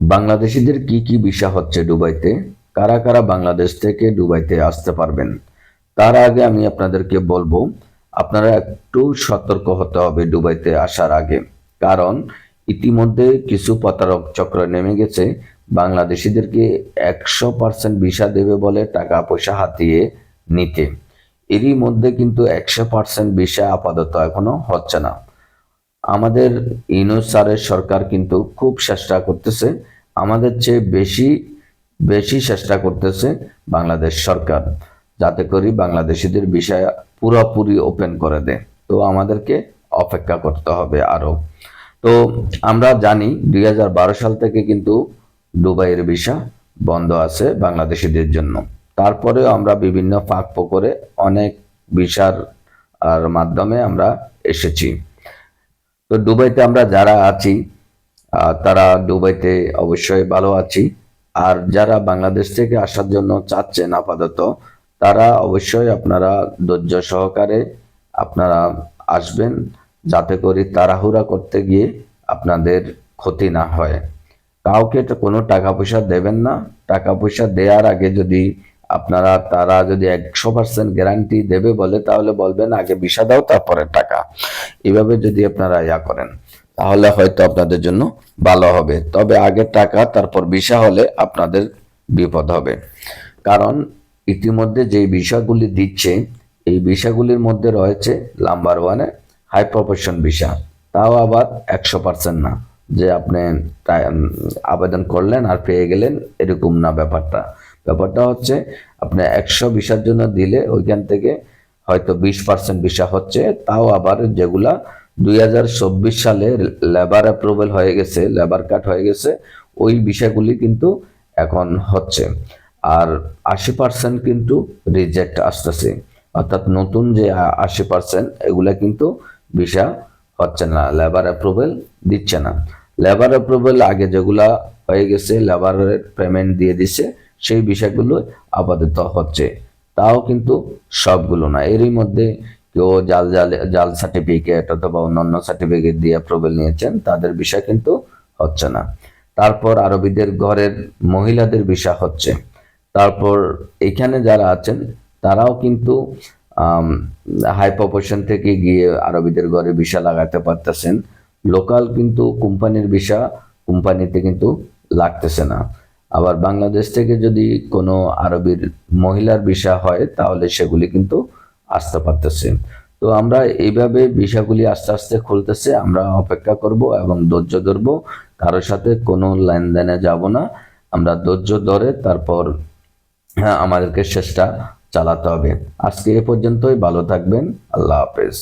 বাংলাদেশিদের কি কি ভিসা হচ্ছে দুবাইতে? কারা কারা বাংলাদেশ থেকে দুবাইতে আসতে পারবেন? তার আগে আমি আপনাদেরকে বলব, আপনারা একটু সতর্ক হতে হবে দুবাইতে আসার আগে। কারণ ইতিমধ্যে কিছু প্রতারক চক্র নেমে গেছে, বাংলাদেশিদেরকে একশো পার্সেন্ট ভিসা দেবে বলে টাকা পয়সা হাতিয়ে নিতে। এরই মধ্যে কিন্তু একশো পার্সেন্ট ভিসা আপাতত এখনও হচ্ছে না। আমাদের ইউনুস স্যারের সরকার কিন্তু খুব চেষ্টা করতেছে, আমাদের চেয়ে বেশি বেশি চেষ্টা করতেছে বাংলাদেশ সরকার, যাতে করি বাংলাদেশিদের বিষয় পুরোপুরি ওপেন করে দেয়। তো আমাদেরকে অপেক্ষা করতে হবে আরও। তো আমরা জানি দুই হাজার বারো সাল থেকে কিন্তু দুবাইয়ের ভিসা বন্ধ আছে বাংলাদেশিদের জন্য। তারপরেও আমরা বিভিন্ন ফাঁক করে অনেক ভিসার মাধ্যমে আমরা এসেছি। তো দুবাইতে আমরা যারা আছি তারা দুবাইতে অবশ্যই ভালো আছি। আর যারা বাংলাদেশ থেকে আসার জন্য চাচ্ছেন আপাতত, তারা অবশ্যই আপনারা ধৈর্য সহকারে আপনারা আসবেন যাতে করে তাড়াহুড়া করতে গিয়ে আপনাদের ক্ষতি না হয়। কাউকে কোনো টাকা পয়সা দেবেন না। টাকা পয়সা দেওয়ার আগে যদি আপনারা, তারা যদি একশো পার্সেন্ট গ্যারান্টি দেবে বলে, তাহলে বলবেন, আগে ভিসা দাও তারপরে টাকা। এভাবে যদি আপনারা ইয়া করেন, তাহলে হয়তো আপনাদের জন্য ভালো হবে। তবে আগে টাকা, তারপর ভিসা হলে আপনাদের বিপদ হবে। কারণ, ইতিমধ্যে যে ভিসাগুলি দিচ্ছে, এই ভিসাগুলির মধ্যে রয়েছে নাম্বার ওয়ানে হাই প্রফেশন ভিসা তাও আবার একশো পার্সেন্ট না, যে আপনি আবেদন করলেন আর পেয়ে গেলেন, এরকম না ব্যাপারটা। ব্যাপারটা হচ্ছে, আপনি একশো ভিসার জন্য দিলে ওইখান থেকে হয়তো বিশ পার্সেন্ট ভিসা হচ্ছে, তাও আবার যেগুলা দুই হাজার চব্বিশ সালে লেবার অ্যাপ্রুভেল হয়ে গেছে লেবার কার্ড হয়ে গেছে, ওই বিষয়গুলি কিন্তু এখন হচ্ছে। আর আশি পার্সেন্ট কিন্তু রিজেক্ট আসতেছে। অর্থাৎ নতুন যে আশি পার্সেন্ট এগুলা কিন্তু ভিসা হচ্ছে না লেবার অ্যাপ্রুভেল দিচ্ছে না। লেবার অ্যাপ্রুভেল আগে যেগুলা হয়ে গেছে লেবারের পেমেন্ট দিয়ে দিছে সেই বিষয়গুলো আপাতত হচ্ছে। তাও কিন্তু সবগুলো না। এরই মধ্যে কেউ জাল জাল জাল সার্টিফিকেট অথবা অন্যান্য সার্টিফিকেট দিয়ে অ্যাপ্রুভাল নিয়েছেন, তাদের বিষয় কিন্তু হচ্ছে না। তারপর আরবিদের ঘরের মহিলাদের বিষয় হচ্ছে। তারপর এখানে যারা আছেন, তারাও কিন্তু হাই প্রপোর্শন থেকে গিয়ে আরবিদের ঘরে ভিসা লাগাতে পারতেছেন। লোকাল কিন্তু কোম্পানির ভিসা কোম্পানিতে কিন্তু লাগতেছে না। আবার বাংলাদেশ থেকে যদি কোনো আরবির মহিলার ভিসা হয়, তাহলে সেগুলি কিন্তু আসতে পারতেছে। তো আমরা এইভাবে ভিসাগুলি আস্তে আস্তে খুলতেছে, আমরা অপেক্ষা করব এবং ধৈর্য ধরবো। কারোর সাথে কোনো লেনদেনে যাব না। আমরা ধৈর্য ধরে তারপর হ্যাঁ আমাদেরকে চেষ্টা চালাতে হবে। আজকে এ পর্যন্তই, ভালো থাকবেন, আল্লাহ হাফেজ।